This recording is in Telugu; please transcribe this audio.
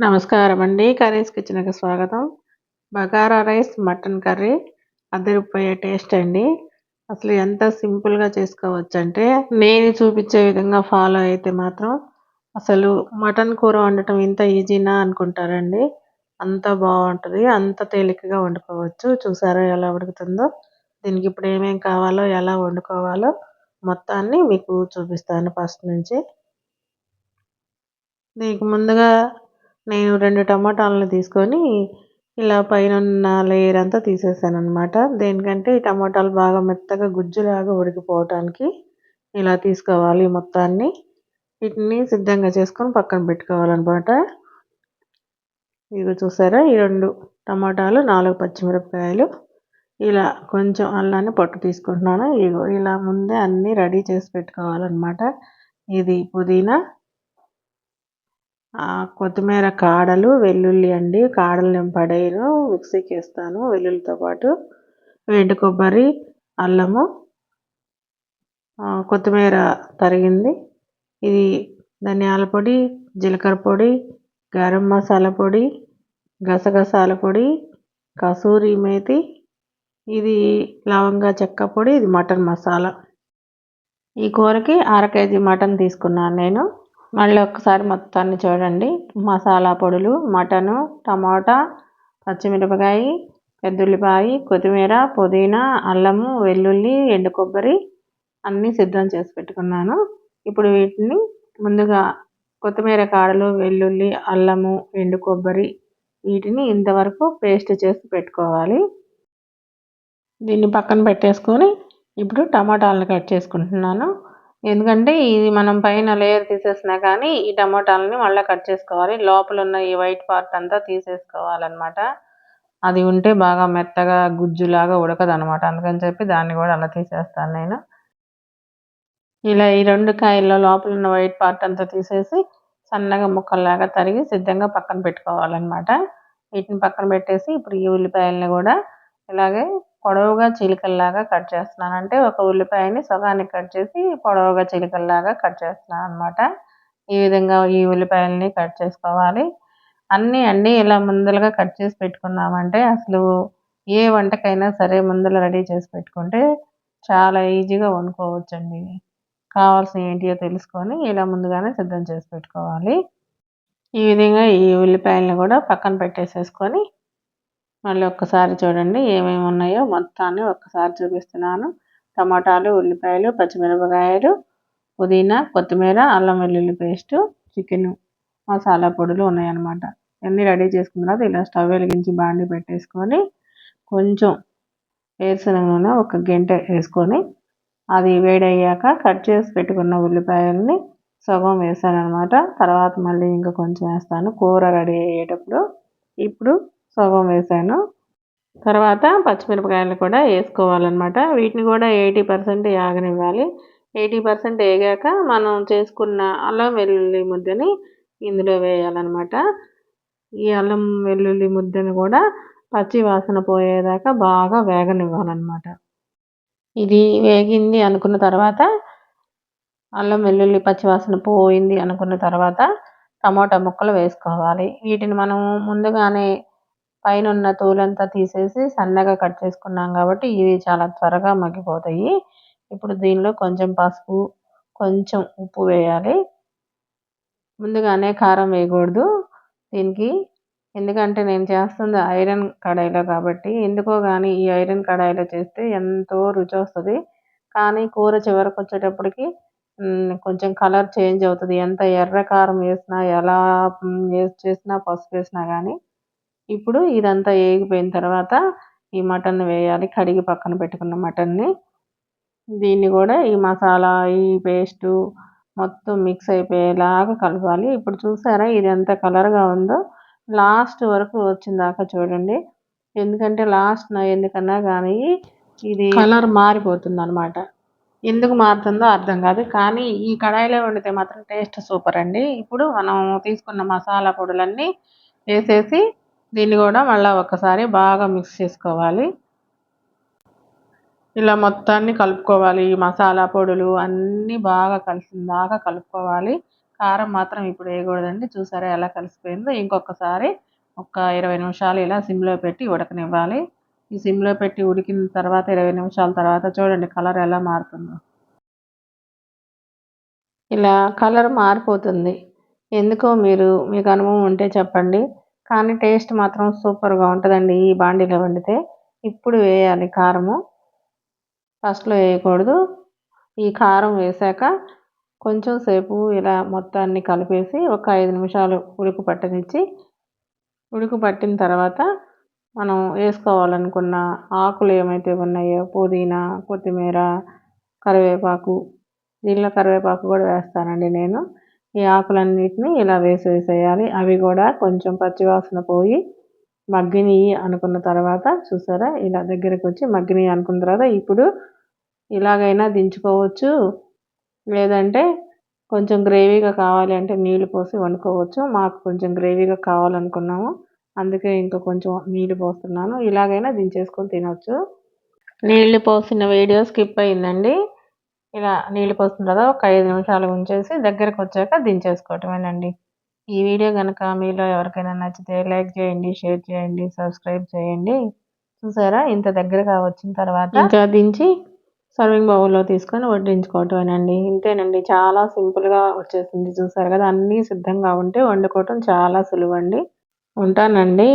నమస్కారం అండి కర్రీస్ కిచెన్కి స్వాగతం. బగారా రైస్ మటన్ కర్రీ అదిరిపోయే టేస్ట్ అండి. అసలు ఎంత సింపుల్గా చేసుకోవచ్చు అంటే నేను చూపించే విధంగా ఫాలో అయితే మాత్రం అసలు మటన్ కూర వండటం ఇంత ఈజీనా అనుకుంటారండి. అంత బాగుంటుంది అంత తేలికగా వండుకోవచ్చు. చూసారా ఎలా ఉడుకుతుందో? దీనికి ఇప్పుడు ఏమేమి కావాలో ఎలా వండుకోవాలో మొత్తాన్ని మీకు చూపిస్తాను ఫస్ట్ నుంచి. దీనికి ముందుగా నేను రెండు టమాటాలను తీసుకొని ఇలా పైన ఉన్న లేయర్ అంతా తీసేసాను అనమాట దేనికంటే ఈ టమాటాలు బాగా మెత్తగా గుజ్జులాగా ఉడికిపోవటానికి ఇలా తీసుకోవాలి మొత్తాన్ని. వీటిని సిద్ధంగా చేసుకొని పక్కన పెట్టుకోవాలన్నమాట. ఇవి చూసారా ఈ రెండు టమాటాలు నాలుగు పచ్చిమిరపకాయలు. ఇలా కొంచెం అల్లాన్ని పట్టు తీసుకుంటున్నాను. ఇగో ఇలా ముందే అన్నీ రెడీ చేసి పెట్టుకోవాలన్నమాట. ఇది పుదీనా కొత్తిమీర కాడలు వెల్లుల్లి అండి. కాడలు నేను పడేయను మిక్సీకి వేస్తాను వెల్లుల్లితో పాటు వెండి కొబ్బరి అల్లము కొత్తిమీర తరిగింది. ఇది ధనియాల పొడి జీలకర్ర పొడి గరం మసాలా పొడి గసగసాల పొడి కసూరి మేతి. ఇది లవంగా చెక్క పొడి ఇది మటన్ మసాలా. ఈ కూరకి అర కేజీ మటన్ తీసుకున్నాను నేను. మళ్ళీ ఒకసారి మొత్తాన్ని చూడండి. మసాలా పొడులు మటను టమాటా పచ్చిమిరపకాయ పెద్దుల్లిపాయ కొత్తిమీర పుదీనా అల్లము వెల్లుల్లి ఎండు కొబ్బరి అన్నీ సిద్ధం చేసి పెట్టుకున్నాను. ఇప్పుడు వీటిని ముందుగా కొత్తిమీర కాడలు వెల్లుల్లి అల్లము ఎండు కొబ్బరి వీటిని ఇంతవరకు పేస్ట్ చేసి పెట్టుకోవాలి. దీన్ని పక్కన పెట్టేసుకొని ఇప్పుడు టమాటాలను కట్ చేసుకుంటున్నాను. ఎందుకంటే ఇది మనం పైన లేయర్ తీసేసినా కానీ ఈ టమోటాలని మళ్ళీ కట్ చేసుకోవాలి. లోపల ఉన్న ఈ వైట్ పార్ట్ అంతా తీసేసుకోవాలన్నమాట. అది ఉంటే బాగా మెత్తగా గుజ్జులాగా ఉడకదు అనమాట అందుకని చెప్పి దాన్ని కూడా అలా తీసేస్తాను నేను. ఇలా ఈ రెండు కాయల్లో లోపల ఉన్న వైట్ పార్ట్ అంతా తీసేసి సన్నగా ముక్కల్లాగా తరిగి సిద్ధంగా పక్కన పెట్టుకోవాలన్నమాట. వీటిని పక్కన పెట్టేసి ఇప్పుడు ఈ ఉల్లిపాయలని కూడా ఇలాగే పొడవుగా చిలుకల్లాగా కట్ చేస్తున్నాను. అంటే ఒక ఉల్లిపాయని సగానికి కట్ చేసి పొడవుగా చిలుకల్లాగా కట్ చేస్తున్నాను అనమాట ఈ విధంగా ఈ ఉల్లిపాయలని కట్ చేసుకోవాలి. అన్నీ అన్నీ ఇలా ముందలుగా కట్ చేసి పెట్టుకున్నామంటే అసలు ఏ వంటకైనా సరే ముందర రెడీ చేసి పెట్టుకుంటే చాలా ఈజీగా వండుకోవచ్చండి. కావాల్సిన ఏంటియో తెలుసుకొని ఇలా ముందుగానే సిద్ధం చేసి పెట్టుకోవాలి. ఈ విధంగా ఈ ఉల్లిపాయలను కూడా పక్కన పెట్టేసేసుకొని మళ్ళీ ఒక్కసారి చూడండి ఏమేమి ఉన్నాయో మొత్తాన్ని ఒక్కసారి చూపిస్తున్నాను. టమాటాలు ఉల్లిపాయలు పచ్చిమిరపకాయలు పుదీనా కొత్తిమీర అల్లం వెల్లుల్లి పేస్టు చికెన్ మసాలా పొడులు ఉన్నాయన్నమాట. ఇవన్నీ రెడీ చేసుకున్న తర్వాత ఇలా స్టవ్ వెలిగించి బాండి పెట్టేసుకొని కొంచెం వేరుశనగ నూనె ఒక గంట వేసుకొని అది వేడయ్యాక కట్ చేసి పెట్టుకున్న ఉల్లిపాయల్ని సగం వేసాను అనమాట తర్వాత మళ్ళీ ఇంకా కొంచెం వేస్తాను. కూర రెడీ అయ్యేటప్పుడు. ఇప్పుడు సగం వేసాను. తర్వాత పచ్చిమిరపకాయలు కూడా వేసుకోవాలన్నమాట. వీటిని కూడా ఎయిటీ పర్సెంట్ ఆగనివ్వాలి ఎయిటీ పర్సెంట్ వేగాక మనం చేసుకున్న అల్లం వెల్లుల్లి ముద్దని ఇందులో వేయాలన్నమాట. ఈ అల్లం వెల్లుల్లి ముద్దని కూడా పచ్చి వాసన పోయేదాకా బాగా వేగనివ్వాలన్నమాట. ఇది వేగింది అనుకున్న తర్వాత అల్లం వెల్లుల్లి పచ్చివాసన పోయింది అనుకున్న తర్వాత టమాటా ముక్కలు వేసుకోవాలి. వీటిని మనం ముందుగానే పైన ఉన్న తోలంతా తీసేసి సన్నగా కట్ చేసుకున్నాం కాబట్టి ఇవి చాలా త్వరగా మగ్గిపోతాయి. ఇప్పుడు దీనిలో కొంచెం పసుపు కొంచెం ఉప్పు వేయాలి. ముందుగానే కారం వేయకూడదు దీనికి. ఎందుకంటే నేను చేస్తుంది ఐరన్ కడాయిలో కాబట్టి ఎందుకో కానీ ఈ ఐరన్ కడాయిలో చేస్తే ఎంతో రుచి వస్తుంది. కానీ కూర చివరికి వచ్చేటప్పటికి కొంచెం కలర్ చేంజ్ అవుతుంది. ఎంత ఎర్ర కారం వేసినా ఎలా చేసినా పసుపు వేసినా కానీ ఇప్పుడు ఇదంతా వేగిపోయిన తర్వాత ఈ మటన్ వేయాలి. కడిగి పక్కన పెట్టుకున్న మటన్ని. దీన్ని కూడా ఈ మసాలా ఈ పేస్టు మొత్తం మిక్స్ అయిపోయేలాగా కలపాలి. ఇప్పుడు చూసారా ఇది ఎంత కలర్గా ఉందో. లాస్ట్ వరకు వచ్చిందాకా చూడండి. ఎందుకంటే లాస్ట్ ఎందుకన్నా కానీ ఇది కలర్ మారిపోతుంది అనమాట ఎందుకు మారుతుందో అర్థం కాదు. కానీ ఈ కడాయిలో వండితే మాత్రం టేస్ట్ సూపర్ అండి. ఇప్పుడు మనం తీసుకున్న మసాలా పొడులన్నీ వేసేసి దీన్ని కూడా మళ్ళీ ఒకసారి బాగా మిక్స్ చేసుకోవాలి. ఇలా మొత్తాన్ని కలుపుకోవాలి. మసాలా పొడులు అన్నీ బాగా కలిసిందాకా కలుపుకోవాలి. కారం మాత్రం ఇప్పుడు వేయకూడదండి. చూసారా ఎలా కలిసిపోయిందో? ఇంకొకసారి ఒక ఇరవై నిమిషాలు ఇలా సిమ్లో పెట్టి ఉడకనివ్వాలి. ఈ సిమ్లో పెట్టి ఉడికిన తర్వాత ఇరవై నిమిషాల తర్వాత చూడండి కలర్ ఎలా మారుతుందో. ఇలా కలర్ మారిపోతుంది. ఎందుకో మీరు మీకు అనుభవం ఉంటే చెప్పండి. కానీ టేస్ట్ మాత్రం సూపర్గా ఉంటుందండి ఈ బాండీలో వండితే. ఇప్పుడు వేయాలి కారము. ఫస్ట్లో వేయకూడదు. ఈ కారం వేసాక కొంచెం సేపు ఇలా మొత్తాన్ని కలిపేసి ఒక ఐదు నిమిషాలు ఉడుకు పట్టనిచ్చి ఉడుకు పట్టిన తర్వాత మనం వేసుకోవాలనుకున్న ఆకులు ఏమైతే ఉన్నాయో పుదీనా కొత్తిమీర కరివేపాకు దీనిలో కరివేపాకు కూడా వేస్తానండి నేను. ఈ ఆకులన్నిటిని ఇలా వేసి వేసేయాలి అవి కూడా కొంచెం పచ్చివాసన పోయి మగ్గిని అనుకున్న తర్వాత చూసారా? ఇలా దగ్గరకు వచ్చి మగ్గిని అనుకున్న తర్వాత ఇప్పుడు ఇలాగైనా దించుకోవచ్చు. లేదంటే కొంచెం గ్రేవీగా కావాలి అంటే నీళ్ళు పోసి వండుకోవచ్చు. మాకు కొంచెం గ్రేవీగా కావాలనుకున్నాము. అందుకే ఇంకా కొంచెం నీళ్ళు పోస్తున్నాను. ఇలాగైనా దించేసుకొని తినవచ్చు నీళ్ళు పోసిన వీడియో స్కిప్ అయిందండి. ఇలా నీళ్ళు పోసిన తర్వాత ఒక ఐదు నిమిషాలు ఉంచేసి దగ్గరకు వచ్చాక దించేసుకోవటమేనండి. ఈ వీడియో కనుక మీలో ఎవరికైనా నచ్చితే లైక్ చేయండి షేర్ చేయండి సబ్స్క్రైబ్ చేయండి. చూసారా? ఇంత దగ్గరగా వచ్చిన తర్వాత ఇంకా దించి సర్వింగ్ బౌల్లో తీసుకొని వడ్డించుకోవటమేనండి. ఇంతేనండి చాలా సింపుల్గా వచ్చేసింది. చూసారు కదా? అన్నీ సిద్ధంగా ఉంటే వండుకోవటం చాలా సులువండి. ఉంటానండి.